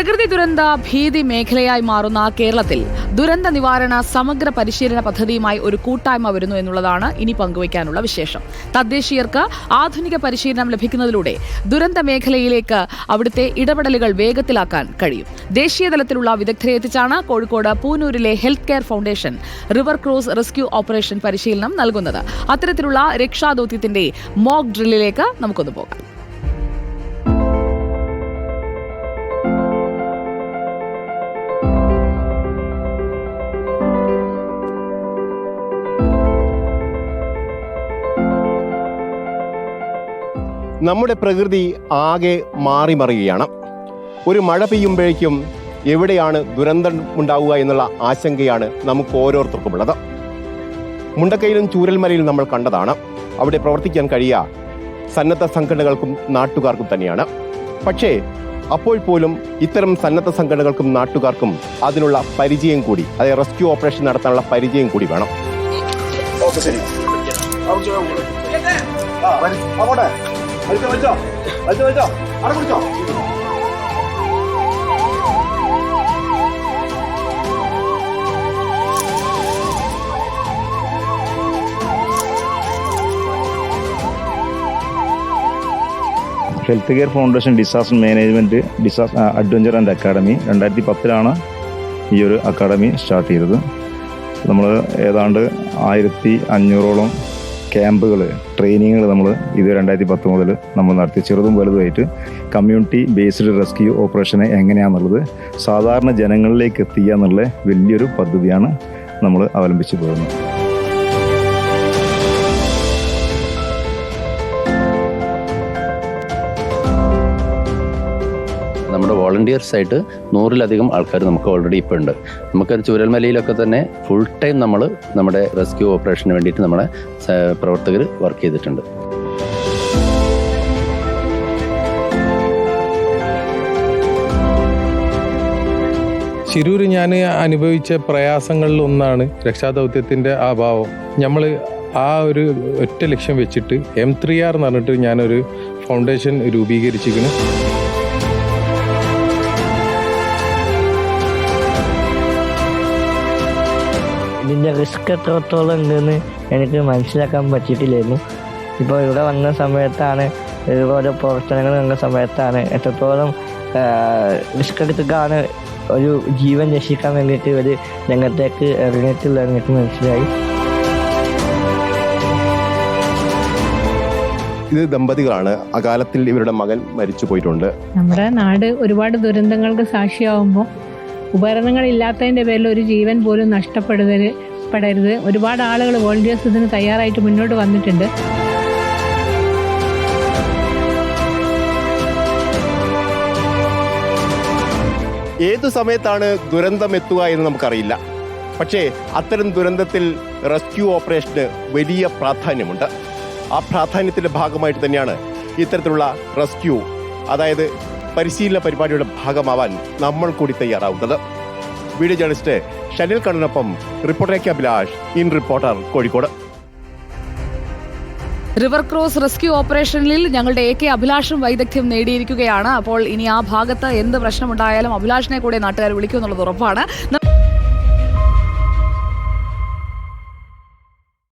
പ്രകൃതി ദുരന്ത ഭീതി മേഖലയായി മാറുന്ന കേരളത്തിൽ ദുരന്ത നിവാരണ സമഗ്ര പരിശീലന പദ്ധതിയുമായി ഒരു കൂട്ടായ്മ വരുന്നു എന്നുള്ളതാണ് ഇനി പങ്കുവയ്ക്കാനുള്ള വിശേഷം. തദ്ദേശീയർക്ക് ആധുനിക പരിശീലനം ലഭിക്കുന്നതിലൂടെ ദുരന്ത മേഖലയിലേക്ക് അവിടുത്തെ ഇടപെടലുകൾ വേഗത്തിലാക്കാൻ കഴിയും. ദേശീയ തലത്തിലുള്ള വിദഗ്ധരെ എത്തിച്ചാണ് Kozhikode പൂനൂരിലെ health care foundation river cross rescue operation പരിശീലനം നൽകുന്നത്. അത്തരത്തിലുള്ള രക്ഷാദൌത്യത്തിന്റെ മോക്ക് ഡ്രില്ലിലേക്ക് നമുക്കൊന്ന് പോകാം. നമ്മുടെ പ്രകൃതി ആകെ മാറിമറിയുകയാണ് ഒരു മഴ പെയ്യുമ്പോഴേക്കും എവിടെയാണ് ദുരന്തം ഉണ്ടാവുക എന്നുള്ള ആശങ്കയാണ് നമുക്ക് ഓരോരുത്തർക്കുമുള്ളത് മുണ്ടക്കയിലും ചൂരൽമലയിലും നമ്മൾ കണ്ടതാണ്. അവിടെ പ്രവർത്തിക്കാൻ കഴിയുക സന്നദ്ധ സംഘടനകൾക്കും നാട്ടുകാർക്കും തന്നെയാണ്. പക്ഷേ അപ്പോൾ പോലും ഇത്തരം സന്നദ്ധ സംഘടനകൾക്കും നാട്ടുകാർക്കും അതിനുള്ള പരിചയം കൂടി അതായത് റെസ്ക്യൂ ഓപ്പറേഷൻ നടത്താനുള്ള പരിചയം കൂടി വേണം. ഓക്കെ ശരി. വലിച്ചോ വലിച്ചോ വലിച്ചോ വലിച്ചോ അവിടെ കുടിച്ചോ health care foundation disaster management disaster adventure and academy രണ്ടായിരത്തി പത്തിലാണ് ഈ ഒരു അക്കാഡമി സ്റ്റാർട്ട് ചെയ്തത്. നമ്മൾ ഏതാണ്ട് ആയിരത്തി അഞ്ഞൂറോളം ക്യാമ്പുകൾ ട്രെയിനിങ്ങുകൾ നമ്മൾ ഇത് രണ്ടായിരത്തി പത്ത് മുതൽ നമ്മൾ നടത്തി ചെറുതും വലുതുമായിട്ട് കമ്മ്യൂണിറ്റി ബേസ്ഡ് റെസ്ക്യൂ ഓപ്പറേഷനെ എങ്ങനെയാണെന്നുള്ളത് സാധാരണ ജനങ്ങളിലേക്ക് എത്തിക്കുക എന്നുള്ള വലിയൊരു പദ്ധതിയാണ് നമ്മൾ അവലംബിച്ച് പോകുന്നത്. നമ്മുടെ വോളണ്ടിയേഴ്സ് ആയിട്ട് നൂറിലധികം ആൾക്കാർ നമുക്ക് ഓൾറെഡി ഇപ്പോൾ ഉണ്ട്. നമുക്ക് ചൂരൽമലയിലൊക്കെ തന്നെ ഫുൾ ടൈം നമ്മൾ നമ്മുടെ റെസ്ക്യൂ ഓപ്പറേഷന് വേണ്ടിയിട്ട് നമ്മളെ പ്രവർത്തകർ വർക്ക് ചെയ്തിട്ടുണ്ട്. ശിരൂർ ഞാൻ അനുഭവിച്ച പ്രയാസങ്ങളിൽ ഒന്നാണ് രക്ഷാദൗത്യത്തിന്റെ അഭാവം. നമ്മൾ ആ ഒരു ഒറ്റ ലക്ഷ്യം വെച്ചിട്ട് എം ത്രീ ആർ എന്ന് പറഞ്ഞിട്ട് ഞാനൊരു ഫൗണ്ടേഷൻ രൂപീകരിച്ചിരിക്കുന്നു. ഇതിന്റെ റിസ്ക് എത്രത്തോളം ഉണ്ടെന്ന് എനിക്ക് മനസ്സിലാക്കാൻ പറ്റിയിട്ടില്ലായിരുന്നു. ഇപ്പോൾ ഇവിടെ വന്ന സമയത്താണ് ഓരോ പ്രവർത്തനങ്ങൾ വന്ന സമയത്താണ് എത്രത്തോളം റിസ്ക് എടുത്തിട്ടാണ് ഒരു ജീവൻ രക്ഷിക്കാൻ വേണ്ടിയിട്ട് ഇവർ രംഗത്തേക്ക് ഇറങ്ങിയിട്ടുള്ള എനിക്ക് മനസ്സിലായി. ഇത് ദമ്പതികളാണ്. അകാലത്തിൽ ഇവരുടെ മകൻ മരിച്ചു പോയിട്ടുണ്ട് നമ്മുടെ നാട് ഒരുപാട് ദുരന്തങ്ങൾക്ക് സാക്ഷിയാവുമ്പോൾ ഉപകരണങ്ങളില്ലാത്തതിന്റെ പേരിൽ ഒരു ജീവൻ പോലും നഷ്ടപ്പെടരുത് പെടരുത്. ഒരുപാട് ആളുകൾ വോളണ്ടിയേഴ്സ് ഇതിന് തയ്യാറായിട്ട് മുന്നോട്ട് വന്നിട്ടുണ്ട്. ഏത് സമയത്താണ് ദുരന്തം എത്തുക എന്ന് നമുക്കറിയില്ല. പക്ഷേ അത്തരം ദുരന്തത്തിൽ റെസ്ക്യൂ ഓപ്പറേഷന് വലിയ പ്രാധാന്യമുണ്ട്. ആ പ്രാധാന്യത്തിന്റെ ഭാഗമായിട്ട് തന്നെയാണ് ഇത്തരത്തിലുള്ള റെസ്ക്യൂ അതായത് പരിശീലന പരിപാടിയുടെ ഭാഗമാവാൻ നമ്മൾ കൂടി തയ്യാറാവുന്നത്. Video journalist ഷനിൽ കണ്ണനൊപ്പം reporter K Abhilash in reporter Kozhikode. River cross rescue ഓപ്പറേഷനിൽ ഞങ്ങളുടെ എ കെ അഭിലാഷും വൈദഗ്ധ്യം നേടിയിരിക്കുകയാണ്. അപ്പോൾ ഇനി ആ ഭാഗത്ത് എന്ത് പ്രശ്നമുണ്ടായാലും അഭിലാഷിനെ കൂടെ നാട്ടുകാർ വിളിക്കുമെന്നുള്ളത് ഉറപ്പാണ്.